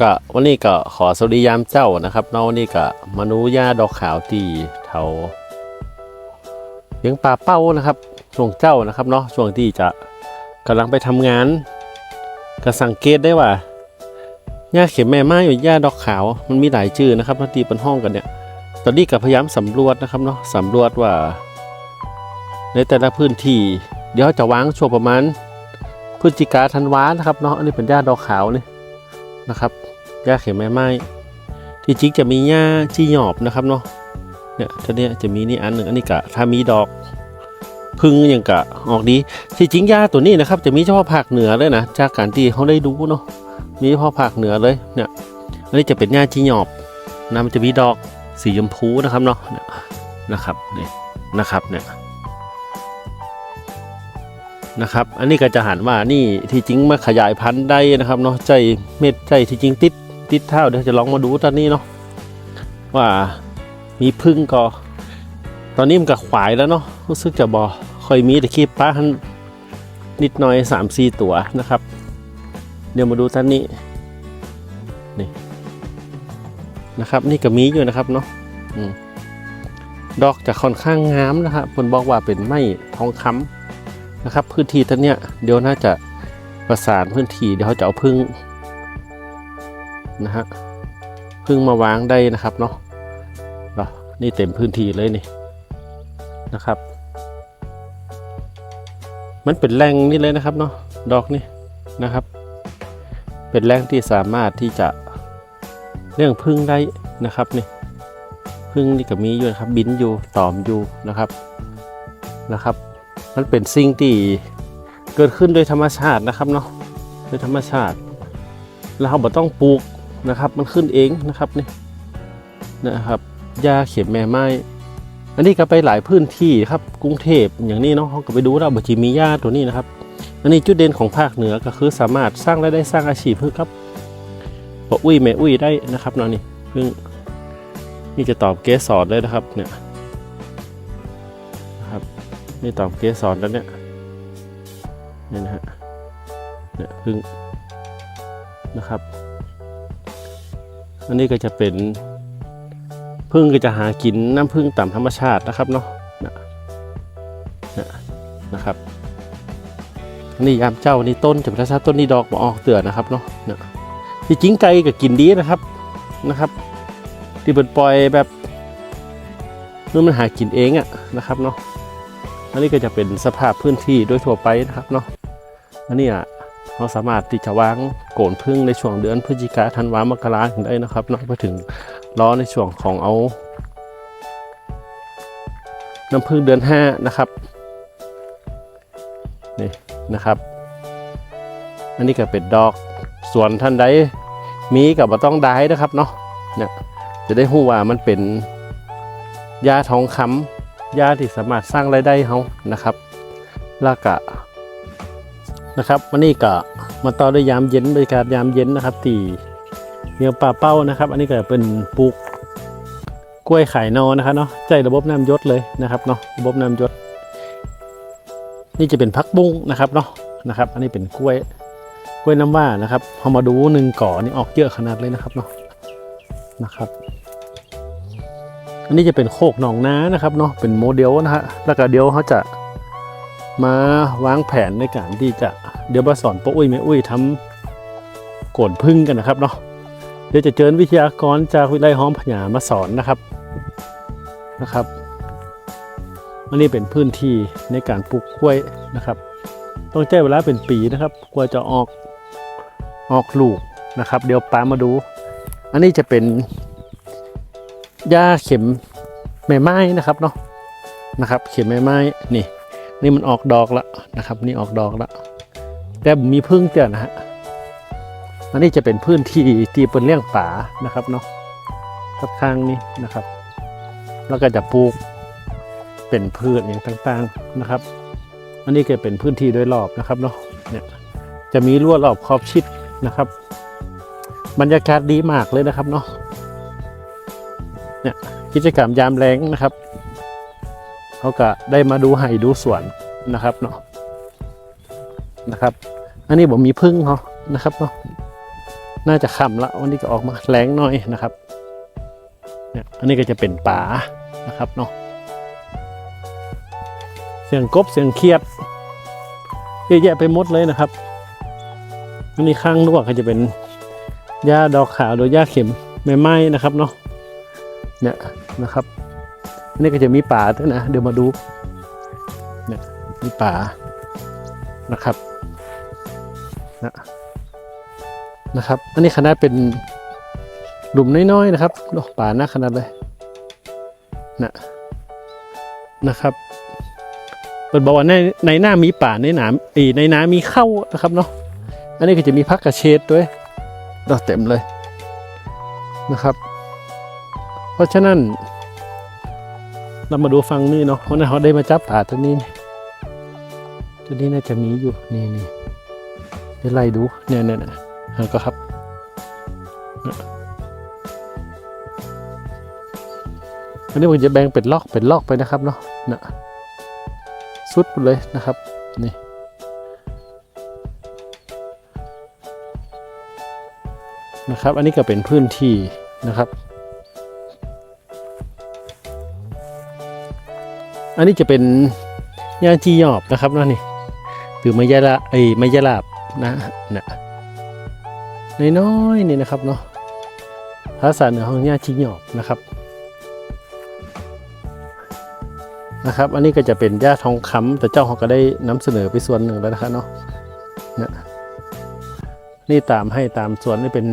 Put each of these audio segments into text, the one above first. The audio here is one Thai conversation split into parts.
ก็วันนี้ก็ขอสวัสดียามเจ้านะครับเนาะวันนี้ก็มนูย่าดอกขาวตีเถาเลี้ยงปลาเป้านะครับช่วงเจ้านะครับเนาะช่วงที่จะกำลังไปทำงาน ก็สังเกตได้ว่าหญ้าเข็มแม่ไม้อยู่หญ้าดอกขาวมันมีหลายชื่อนะครับที่เป็นห้องกันเนี่ยตอนนี้ก็พยายามสำรวจนะครับเนาะสำรวจว่า ในแต่ละพื้นที่เดี๋ยวจะวางช่วงประมาณพฤศจิกาธันวานะครับเนาะอันนี้เป็นหญ้าดอกขาวนี่ นะครับหญ้าเข็มแม่ไม้ที่จริงจะมีหญ้าจี้หยอบนะครับเนาะเนี่ยท่านี้จะมีนี่อันหนึ่งอันนี้กะถ้ามีดอกพึ่งอย่างกะออกดีที่จริงหญ้าตัวนี้นะครับ จะมีเฉพาะภาคเหนือเลยนะจากการที่เขาได้ดูเนาะมีเฉพาะภาคเหนือเลยเนี่ยอันนี้จะเป็นหญ้าจี้หยอบนะมันจะมีดอกสีชมพูนะครับเนาะเนี่ยนะครับนี่นะครับเนี่ย นะครับ อันนี้ก็จะหันว่านี่ที่จริงมาขยายพันธุ์ได้นะครับเนาะใจเม็ดใจที่จริงติดติดเท่าเดี๋ยวจะลองมาดูตอนนี้เนาะว่ามีพึ่งก็ตอนนี้มันก็ขวายแล้วเนาะรู้สึกจะบอค่อยมีแต่คีบป้านนิดหน่อยสามสี่ตัวนะครับ เดี๋ยวมาดูท่านนี้นี่นะครับ นี่ก็มีอยู่นะครับเนาะดอกจะค่อนข้างงามนะครับคนบอกว่าเป็นไม้ทองคำ นะครับ พื้นที่ท่านเนี้ยเดี๋ยวน่าจะประสานพื้นที่เดี๋ยวเขาจะเอาพึ่งนะฮะพึ่งมาวางได้นะครับเนาะนี่เต็มพื้นที่เลยนี่นะครับ มันเป็นแหล่งนี่เลยนะครับเนาะดอกนี่นะครับ เป็นแหล่งที่สามารถที่จะเรื่องพึ่งได้นะครับนี่พึ่งนี่ก็มีอยู่นะครับบินอยู่ตอมอยู่นะครับนะครับ มันเป็นสิ่งที่เกิดขึ้นโดยธรรมชาตินะครับเนาะโดยธรรมชาติ แล้วเราบ่ต้องปลูกนะครับ มันขึ้นเองนะครับนี่นะครับยาเข็มแม่ไม้อันนี้ก็ไปหลายพื้นที่ครับกรุงเทพอย่างนี้เนาะเขาก็ไปดูแล้วบัจิมียาตัวนี้นะครับ อันนี้จุดเด่นของภาคเหนือก็คือสามารถสร้างรายได้สร้างอาชีพเพื่อครับบออุ้ยแม่อุ้ยได้นะครับเนาะนี่เพิ่งนี่จะตอบเกสรเลยนะครับเนี่ย นี่ต่อบเกสรแล้วเนี่ยเนี่ยนะฮะเนี่ยพึ่งนะครับ อันนี้ก็จะเป็นพึ่งก็จะหากินน้ำพึ่งตามธรรมชาตินะครับเนาะนะนะนะครับนี่ยามเจ้านี่ต้นจะเป็นชาติต้นนี่ดอกมาออกเตือนนะครับเนาะเนี่ยที่จริงไก่ก็กินดีนะครับนะครับ ที่เปิดปล่อยแบบเมื่อมันหากินเองอะนะครับเนาะ อันนี้ก็จะเป็นสภาพพื้นที่โดยทั่วไปนะครับเนาะอันนี้อะเราสามารถที่จะวางโกนพึ่งในช่วงเดือนพฤศจิกาธันวามกราถึงได้นะครับเนาะไปถึงรอในช่วงของเอาน้ำพึ่งเดือนห้านะครับนี่นะครับ อันนี้ก็เป็นดอกส่วนท่านใดมีกับมาต้องได้นะครับเนาะเนี่ยจะได้หู้ว่ามันเป็นยาทองคำ ยาที่สามารถสร้างรายได้เขานะครับล้วก็นะครับวันนี้ก็มาต่อด้วยยามเย็นบรรยากาศยามเย็นนะครับที่เมียงป่าเป้านะครับ อันนี้ก็เป็นปลูกกล้วยไข่นอนะครับเนาะใจระบบน้ำยศเลยนะครับเนาะระบบน้ำยศ นี่จะเป็นพักบุ้งนะครับเนาะนะครับ อันนี้เป็นกล้วยกล้วยน้ำว่านะครับพอมาดูหนึ่งก่อนี่ออกเยอะขนาดเลยนะครับเนาะนะครับ อันนี้จะเป็นโคกหนองน้านะครับเนาะเป็นโมเดลนะฮะแล้วก็เดี๋ยวเขาจะมาวางแผนในการที่จะเดี๋ยวมาสอนป้าอุ้ยแม่อุ้ยทำโกนพึ่งกันนะครับเนาะเดี๋ยวจะเชิญวิทยากรจากวิทยาลัยหอมพญามาสอนนะครับนะครับอันนี้เป็นพื้นที่ในการปลูกกล้วยนะครับ ต้องใช้เวลาเป็นปีนะครับกว่าจะออกออกลูกนะครับ เดี๋ยวปามาดู อันนี้จะเป็น หญ้าเข็มแม่ไม้นะครับเนาะนะครับ เข็มแม่ไม้นี่ นี่มันออกดอกแล้วนะครับ นี่ออกดอกแล้วแต่มีพึ่งเตือนนะฮะอันนี้จะเป็นพื้นที่ที่เป็นเลี้ยงป่านะครับเนาะข้างนี้นะครับ แล้วก็จะปลูกเป็นพืชอย่างต่างๆนะครับ อันนี้ก็เป็นพื้นที่โดยรอบนะครับเนาะเนี่ยจะมีรั้วรอบขอบชิดนะครับ บรรยากาศดีมากเลยนะครับเนาะ กิจกรรมยามแรงนะครับเขาก็ได้มาดูไห่ดูสวนนะครับเนาะนะครับ อันนี้ผมมีพึ่งเขานะครับเนาะน่าจะค่ำละวันนี้ก็ออกมาแรงหน่อยนะครับเนี่ยอันนี้ก็จะเป็นป่านะครับเนาะเสียงกบเสียงเขียดเยอะแยะไปหมดเลยนะครับอันนี้ข้างลวกก็จะเป็นหญ้าดอกขาวหรือหญ้าเข็มไม่ไหม้นะครับเนาะ เนี่ยนะครับนี่ก็จะมีป่าด้วยนะ เดี๋ยวมาดูเนี่ยมีป่านะครับนะนะครับ อันนี้ขนาดเป็นหลุมน้อยๆนะครับโอ้ป่าหน้าขนาดเลยนะนะครับเปิดบอกว่าในในหน้ามีป่าในหนาอีในน้ำมีเข้านะครับเนาะอันนี้ก็จะมีพักกระเชดด้วยดอกเต็มเลยนะครับ เพราะฉะนั้นเรามาดูฟังนี่เนาะเพราะนั้นเขาได้มาจับป่าตัวนี้ตัวนี้น่าจะมีอยู่นี่นี่เดี๋ยวไล่ดูเนี่ยเนี่ยเนี่ยเอก็ครับอันนี้ผมจะแบ่งเป็นลอกเป็นลอกไปนะครับเนาะนะสุดเลยนะครับนี่นะครับ อันนี้ก็เป็นพื้นที่นะครับ อันนี้จะเป็นยาจีหยอบนะครับเนาะนี่หรือไมยาละไอ้ไมยาลาบนะนะน้อยๆนี่นะครับเนาะภาษาเหนือของยาจีหยอบนะครับนะครับอันนี้ก็จะเป็นยาทองคำแต่เจ้าเขาก็ได้นำเสนอไปส่วนหนึ่งแล้วนะครับเนาะนะนี่ตามให้ตามส่วนนี่เป็น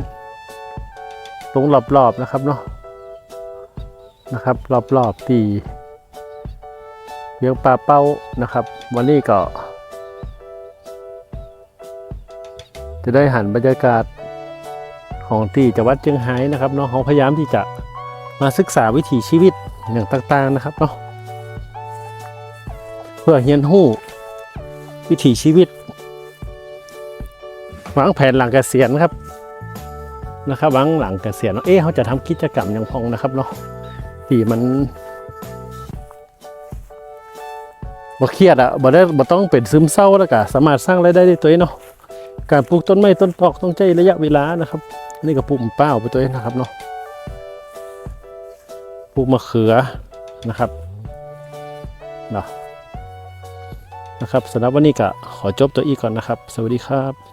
ตรงรอบๆนะครับเนาะนะครับ รอบๆตีเลี้ยงปลาเป้านะครับ วันนี้ก็ จะได้หันบรรยากาศของที่จังหวัดเชียงไฮ้นะครับเนาะเขาพยายามที่จะมาศึกษาวิถีชีวิตอย่างต่างๆนะครับเนาะเพื่อเรียนรู้วิถีชีวิตวางแผนหลังเกษียณครับนะครับวางหลังเกษียณเนาะเอ๊ะเขาจะทำกิจกรรมอย่างพองนะครับเนาะที่มัน บ่เครียดอะบ่ได้บ่ต้องเป็นซึมเศร้าแล้วก็สามารถสร้างรายได้ได้ตัวเองเนาะการปลูกต้นไม้ต้นตอกต้องใช้ระยะเวลานะครับ นี่ก็ปลูกมะเป้าวไปตัวเองนะครับเนาะปลูกมะเขือนะครับเนาะนะครับสำหรับวันนี้ก็ขอจบตัวอีกก่อนนะครับ สวัสดีครับ